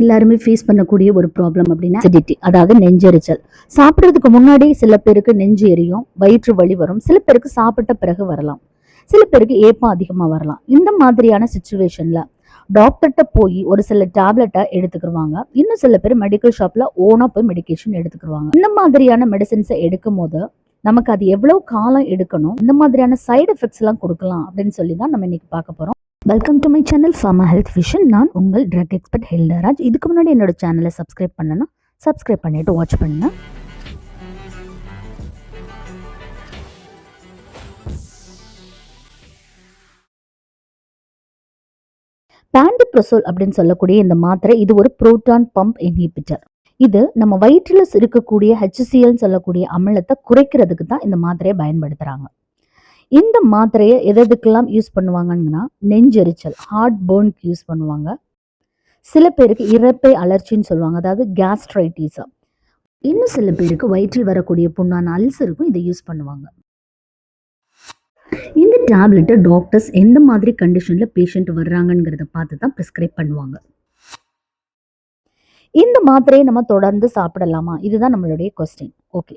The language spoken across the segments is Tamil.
எல்லாருமே ஃபேஸ் பண்ணக்கூடிய ஒரு ப்ராப்ளம் அப்படின்னா அசிடிட்டி அதாவது நெஞ்செரிச்சல். சாப்பிட்றதுக்கு முன்னாடி சில பேருக்கு நெஞ்சு எரியும் வயிற்று வலி வரும். சில பேருக்கு சாப்பிட்ட பிறகு வரலாம். சில பேருக்கு ஏப்பம் அதிகமாக வரலாம். இந்த மாதிரியான சுச்சுவேஷனில் டாக்டர்கிட்ட போய் ஒரு சில டேப்லெட்டை எடுத்துக்கிருவாங்க. இன்னும் சில பேர் மெடிக்கல் ஷாப்பில் ஓனாக போய் மெடிக்கேஷன் எடுத்துக்கிருவாங்க. இந்த மாதிரியான மெடிசின்ஸை எடுக்கும் போது நமக்கு அது எவ்வளவு காலம் எடுக்கணும்? இந்த மாதிரியான சைடு எஃபெக்ட்ஸ் எல்லாம் கொடுக்கலாம் அப்படின்னு சொல்லி தான் நம்ம இன்னைக்கு பார்க்க போகிறோம் welcome to my channel pharma health vision நான் உங்கள் ட்ரக் எக்ஸ்பர்ட் ஹெல்டராஜ் இதுக்கு முன்னாடி என்னோட சேனலை சப்ஸ்கிரைப் பண்ணனா சப்ஸ்கிரைப் பண்ணிட்டு வாட்ச் பண்ணுங்க. பேண்டிப்ரசோல் அப்படின்னு சொல்லக்கூடிய இந்த மாத்திரை இது ஒரு புரோட்டான் பம்ப் இன்ஹிபிட்டர் இது நம்ம வயிற்றில் இருக்கக்கூடிய ஹெச்சிசிஎல்னு சொல்லக்கூடிய அமிலத்தை குறைக்கிறதுக்கு தான் இந்த மாத்திரையை பயன்படுத்துகிறாங்க இந்த மாத்திரையை எது எதுக்கெல்லாம் யூஸ் பண்ணுவாங்கன்னா நெஞ்செரிச்சல் ஹார்ட் பேர்னுக்கு யூஸ் பண்ணுவாங்க. சில பேருக்கு இறப்பை அலர்ச்சின்னு சொல்லுவாங்க. அதாவது கேஸ்ட்ரைட்டிஸா இன்னும் சில பேருக்கு வயிற்றில் வரக்கூடிய புண்ணான அல்சருக்கும் இதை யூஸ் பண்ணுவாங்க. இந்த டேப்லெட்டை டாக்டர்ஸ் எந்த மாதிரி கண்டிஷனில் பேஷண்ட் வர்றாங்கங்கிறத பார்த்து தான் ப்ரிஸ்கிரைப் பண்ணுவாங்க. இந்த மாத்திரையை நம்ம தொடர்ந்து சாப்பிடலாமா? இதுதான் நம்மளுடைய question okay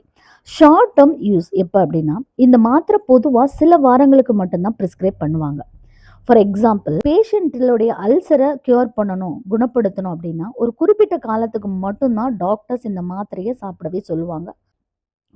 short term use எப்போ அப்படின்னா இந்த மாத்திரை பொதுவாக சில வாரங்களுக்கு மட்டும்தான் ப்ரிஸ்கிரைப் பண்ணுவாங்க. ஃபார் எக்ஸாம்பிள் பேஷண்ட்டுடைய அல்சரை க்யூர் பண்ணணும் குணப்படுத்தணும் அப்படின்னா ஒரு குறிப்பிட்ட காலத்துக்கு மட்டும்தான் டாக்டர்ஸ் இந்த மாத்திரையை சாப்பிடவே சொல்லுவாங்க.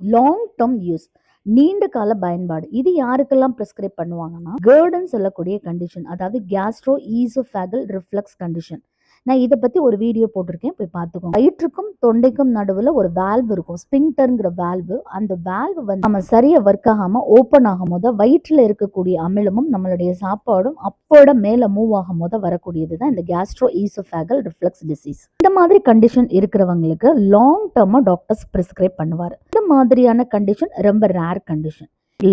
லாங் டேர்ம் யூஸ் நீண்ட கால பயன்பாடு இது யாருக்கெல்லாம் ப்ரிஸ்கிரைப் பண்ணுவாங்கன்னா கேர்டன் சொல்லக்கூடிய கண்டிஷன் அதாவது கேஸ்ட்ரோ ஈசோஃபேகல் ரிஃப்ளக்ஸ் கண்டிஷன் நான் இதை பற்றி ஒரு வீடியோ போட்டிருக்கேன் போய் பார்த்துக்கோங்க. வயிற்றுக்கும் தொண்டைக்கும் நடுவில் ஒரு வேல்வ் இருக்கும் ஸ்பிங்டர்ங்கிற வேல்வு அந்த வேல்வ் வந்து நம்ம சரியாக ஒர்க் ஆகாமல் ஓப்பன் ஆகும் போது வயிற்றில் இருக்கக்கூடிய அமிலமும் நம்மளுடைய சாப்பாடும் அப்போட மேலே மூவ் ஆகும் போது வரக்கூடியது தான் இந்த கேஸ்ட்ரோ ஈசோஃபேகல் ரிஃப்ளக்ஸ் டிசீஸ் இந்த மாதிரி கண்டிஷன் இருக்கிறவங்களுக்கு லாங் டேர்மாக டாக்டர்ஸ் ப்ரிஸ்கிரைப் பண்ணுவார். இந்த மாதிரியான கண்டிஷன் ரொம்ப ரேர் கண்டிஷன்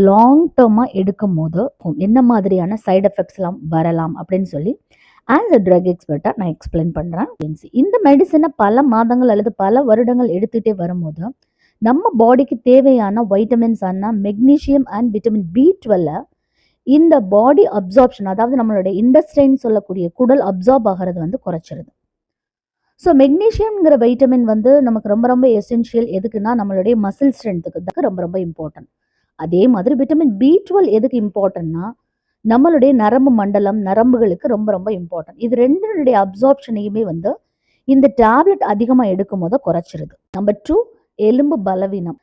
லாங் டேர்மாக எடுக்கும் போது என்ன மாதிரியான சைடு எஃபெக்ட்ஸ்லாம் வரலாம் அப்படின்னு சொல்லி ஆஸ் அ ட்ரக் எக்ஸ்பர்ட்டாக நான் எக்ஸ்பிளைன் பண்ணுறேன் இந்த மெடிசனை பல மாதங்கள் அல்லது பல வருடங்கள் எடுத்துகிட்டே வரும்போது நம்ம பாடிக்கு தேவையான வைட்டமின்ஸ் ஆன மெக்னீஷியம் அண்ட் விட்டமின் பி டுவெல்ல இந்த பாடி அப்சார்ப்ஷன் அதாவது நம்மளுடைய இண்டஸ்ட்ரைன் சொல்லக்கூடிய குடல் அப்சார்ப் ஆகிறது வந்து குறைச்சிருது. ஸோ மெக்னீஷியம்ங்கிற வைட்டமின் வந்து நமக்கு ரொம்ப ரொம்ப எசென்ஷியல் எதுக்குன்னா நம்மளுடைய மசில் ஸ்ட்ரென்த்துக்கு ரொம்ப ரொம்ப இம்பார்ட்டன்ட் அதே மாதிரி விட்டமின் பி டுவெல் எதுக்கு இம்பார்ட்டன்ட்னா நம்மளுடைய நரம்பு மண்டலம் நரம்புகளுக்கு ரொம்ப ரொம்ப இம்பார்ட்டன்ட் இது ரெண்டுடைய அப்சார்ப்ஷனையுமே வந்து இந்த டேப்லெட் அதிகமாக எடுக்கும் போது குறைச்சிருது. நம்பர் டூ எலும்பு பலவீனம்.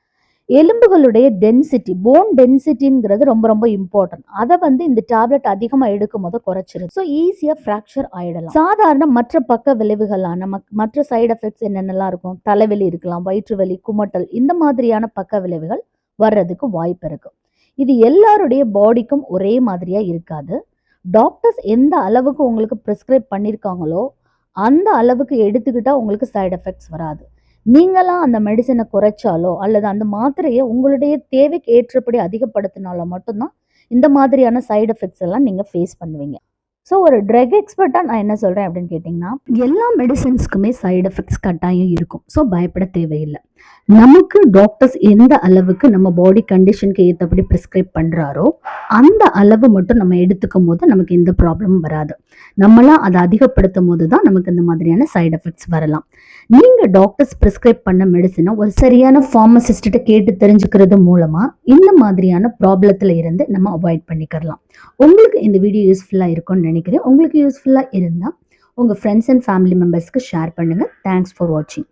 எலும்புகளுடைய டென்சிட்டி போன் டென்சிட்டிங்கிறது ரொம்ப ரொம்ப இம்பார்ட்டன்ட் அதை வந்து இந்த டேப்லெட் அதிகமாக எடுக்கும் போது குறைச்சிருது ஸோ ஈஸியாக ஃப்ராக்சர் ஆகிடலாம் சாதாரண மற்ற பக்க விளைவுகளான மக்- மற்ற சைடு எஃபெக்ட்ஸ் என்னென்னலாம் இருக்கும்? தலைவலி இருக்கலாம் வயிற்று வலி குமட்டல் இந்த மாதிரியான பக்க விளைவுகள் வர்றதுக்கு வாய்ப்பு இருக்குது இது எல்லாருடைய பாடிக்கும் ஒரே மாதிரியாக இருக்காது. டாக்டர்ஸ் எந்த அளவுக்கு உங்களுக்கு ப்ரிஸ்கிரைப் பண்ணியிருக்காங்களோ அந்த அளவுக்கு எடுத்துக்கிட்டால் உங்களுக்கு சைடு எஃபெக்ட்ஸ் வராது. நீங்களாம் அந்த மெடிசனை குறைச்சாலோ அல்லது அந்த மாத்திரையை உங்களுடைய தேவைக்கு ஏற்றபடி அதிகப்படுத்தினாலோ மட்டும்தான் இந்த மாதிரியான சைடு எஃபெக்ட்ஸ் எல்லாம் நீங்கள் ஃபேஸ் பண்ணுவீங்க. ஸோ ஒரு ட்ரக் எக்ஸ்பர்ட்டாக நான் என்ன சொல்கிறேன் அப்படின்னு கேட்டிங்கன்னா எல்லா மெடிசன்ஸ்க்குமே சைடு எஃபெக்ட்ஸ் கட்டாயம் இருக்கும். ஸோ பயப்பட தேவையில்லை. நமக்கு டாக்டர்ஸ் எந்த அளவுக்கு நம்ம பாடி கண்டிஷனுக்கு ஏற்றபடி ப்ரிஸ்கிரைப் பண்ணுறாரோ அந்த அளவு மட்டும் நம்ம எடுத்துக்கும் போது நமக்கு எந்த ப்ராப்ளமும் வராது. நம்மளாம் அதை அதிகப்படுத்தும் போது தான் நமக்கு இந்த மாதிரியான சைடு எஃபெக்ட்ஸ் வரலாம். நீங்கள் டாக்டர்ஸ் ப்ரிஸ்கிரைப் பண்ண மெடிசனை ஒரு சரியான ஃபார்மசிஸ்ட்டை கேட்டு தெரிஞ்சுக்கிறது மூலமாக இந்த மாதிரியான ப்ராப்ளத்தில் இருந்து நம்ம அவாய்ட் பண்ணிக்கிறலாம் உங்களுக்கு இந்த வீடியோ யூஸ்ஃபுல்லாக இருக்கும்னு நினைக்கிறேன். உங்களுக்கு யூஸ்ஃபுல்லாக இருந்தால் உங்கள் ஃப்ரெண்ட்ஸ் அண்ட் ஃபேமிலி மெம்பர்ஸ்க்கு ஷேர் பண்ணுங்கள் தேங்க்ஸ் ஃபார் வாட்சிங்